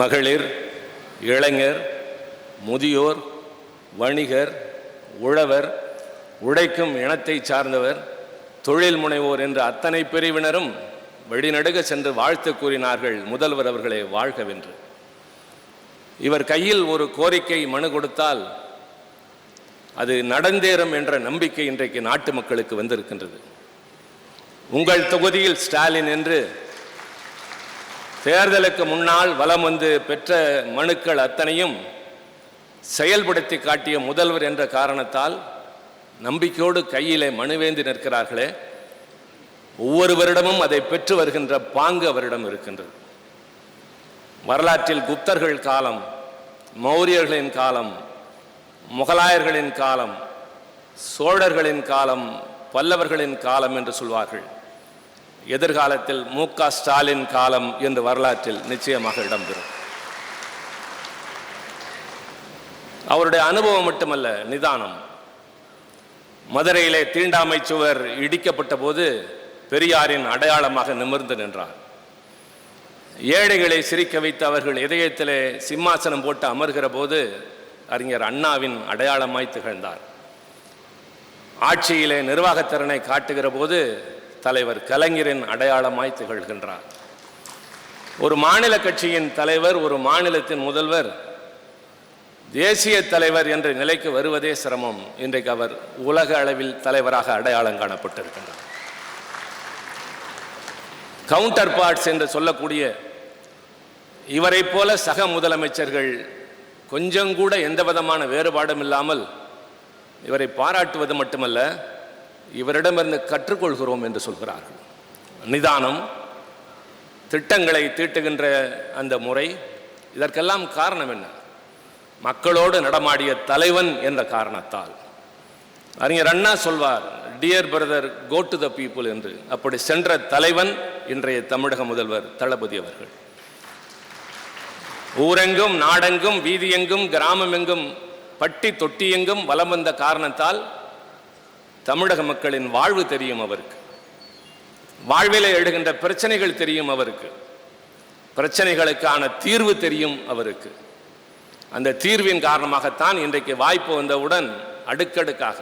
மகளிர் இளைஞர் முதியோர் வணிகர் உழவர் உழைக்கும் இனத்தை சார்ந்தவர் தொழில் முனைவோர் என்ற அத்தனை பிரிவினரும் வழிநடுக சென்று வாழ்த்து கூறினார்கள். முதல்வர் அவர்களே வாழ்கவென்று இவர் கையில் ஒரு கோரிக்கை மனு கொடுத்தால் அது நடந்தேறும் என்ற நம்பிக்கை இன்றைக்கு நாட்டு மக்களுக்கு வந்திருக்கின்றது. உங்கள் தொகுதியில் ஸ்டாலின் என்று தேர்தலுக்கு முன்னால் வலம் வந்து பெற்ற மனுக்கள் அத்தனையும் செயல்படுத்தி காட்டிய முதல்வர் என்ற காரணத்தால் நம்பிக்கையோடு கையிலே மனுவேந்தி நிற்கிறார்களே. ஒவ்வொருவரிடமும் அதை பெற்று வருகின்ற பாங்கு அவரிடம் இருக்கின்றது. வரலாற்றில் குப்தர்கள் காலம் மௌரியர்களின் காலம் முகலாயர்களின் காலம் சோழர்களின் காலம் பல்லவர்களின் காலம் என்று சொல்வார்கள். எதிர்காலத்தில் மு ஸ்டாலின் காலம் என்று வரலாற்றில் நிச்சயமாக இடம்பெறும். அவருடைய அனுபவம் மட்டுமல்ல நிதானம். மதுரையிலே தீண்டாமை சுவர் இடிக்கப்பட்ட போது பெரியாரின் அடையாளமாக நிமிர்ந்து நின்றார். ஏழைகளை சிரிக்க வைத்து அவர்கள் இதயத்திலே சிம்மாசனம் போட்டு அமர்கிற போது அறிஞர் அண்ணாவின் அடையாளமாய் திகழ்ந்தார். ஆட்சியிலே நிர்வாகத்திறனை காட்டுகிற போது தலைவர் கலைஞரின் அடையாளமாய் திகழ்கின்றார். ஒரு மாநில கட்சியின் தலைவர் ஒரு மாநிலத்தின் முதல்வர் தேசிய தலைவர் என்ற நிலைக்கு வருவதே சிரமம். இன்றைக்கு அவர் உலக அளவில் தலைவராக அடையாளம் காணப்பட்டிருக்கின்றார். கவுண்டர் பார்ட்ஸ் என்று சொல்லக்கூடிய இவரை போல சக முதலமைச்சர்கள் கொஞ்சம் கூட எந்த விதமான வேறுபாடும் இல்லாமல் இவரை பாராட்டுவது மட்டுமல்ல இவரிடமிருந்து கற்றுக்கொள்கிறோம் என்று சொல்கிறார்கள். நிதானம் திட்டங்களை தீட்டுகின்ற அந்த முறை இதற்கெல்லாம் காரணம் என்ன? மக்களோடு நடமாடிய தலைவன் என்ற காரணத்தால். அறிஞர் அண்ணா சொல்வார் dear brother go to the people என்று. அப்படி சென்ற தலைவன் இன்றைய தமிழக முதல்வர் தளபதி அவர்கள். ஊரெங்கும் நாடெங்கும் வீதியெங்கும் கிராமமெங்கும் பட்டி தொட்டியெங்கும் வலம் வந்த காரணத்தால் தமிழக மக்களின் வாழ்வு தெரியும் அவருக்கு. வாழ்விலே எழுகின்ற பிரச்சனைகள் தெரியும் அவருக்கு. பிரச்சனைகளுக்கான தீர்வு தெரியும் அவருக்கு. அந்த தீர்வின் காரணமாகத்தான் இன்றைக்கு வாய்ப்பு வந்தவுடன் அடுக்கடுக்காக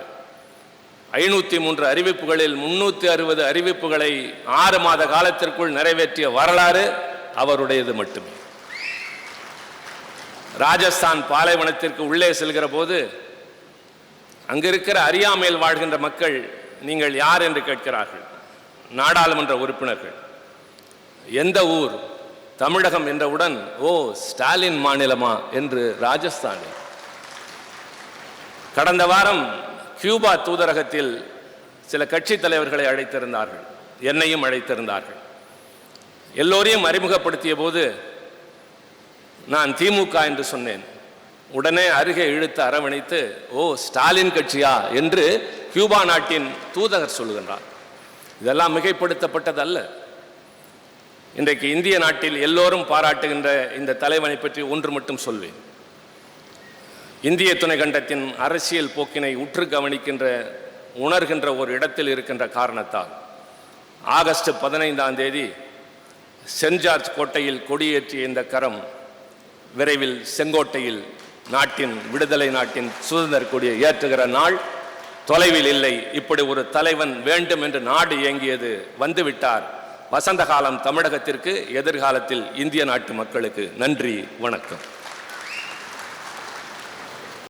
ஐநூற்றி மூன்று அறிவிப்புகளில் முன்னூற்றி அறுபது அறிவிப்புகளை ஆறு மாத காலத்திற்குள் நிறைவேற்றிய வரலாறு அவருடையது மட்டுமே. ராஜஸ்தான் பாலைவனத்திற்கு உள்ளே செல்கிற போது அங்கிருக்கிற அறியாமையில் வாழ்கின்ற மக்கள் நீங்கள் யார் என்று கேட்கிறார்கள்? நாடாளுமன்ற உறுப்பினர்கள். எந்த ஊர்? தமிழகம் என்றவுடன் ஓ ஸ்டாலின் மாநிலமா? என்று ராஜஸ்தானில் கடந்த வாரம் கியூபா தூதரகத்தில் சில கட்சி தலைவர்களை அழைத்திருந்தார்கள். என்னையும் அழைத்திருந்தார்கள். எல்லோரையும் அறிமுகப்படுத்திய போது நான் திமுக என்று சொன்னேன். உடனே அருகே இழுத்து அரவணைத்து ஓ ஸ்டாலின் கட்சியா? என்று கியூபா நாட்டின் தூதகர் சொல்லுகின்றார். இதெல்லாம் மிகைப்படுத்தப்பட்டதல்ல. இன்றைக்கு இந்திய நாட்டில் எல்லோரும் பாராட்டுகின்ற இந்த தலைவனை பற்றி ஒன்று மட்டும் சொல்வேன். இந்திய துணை கண்டத்தின் அரசியல் போக்கினை உற்று கவனிக்கின்ற உணர்கின்ற ஒரு இடத்தில் இருக்கின்ற காரணத்தால் ஆகஸ்ட் பதினைந்தாம் தேதி சென்ட் ஜார்ஜ் கோட்டையில் கொடியேற்றிய இந்த கரம் விரைவில் செங்கோட்டையில் நாட்டின் விடுதலை நாட்டின் சுதந்திர கொடியை ஏற்றுகிற நாள் தொலைவில் இல்லை. இப்படி ஒரு தலைவன் வேண்டும் என்று நாடு இயங்கியது வந்துவிட்டார். வசந்த காலம் தமிழகத்திற்கு எதிர்காலத்தில் இந்திய நாட்டு மக்களுக்கு நன்றி வணக்கம்.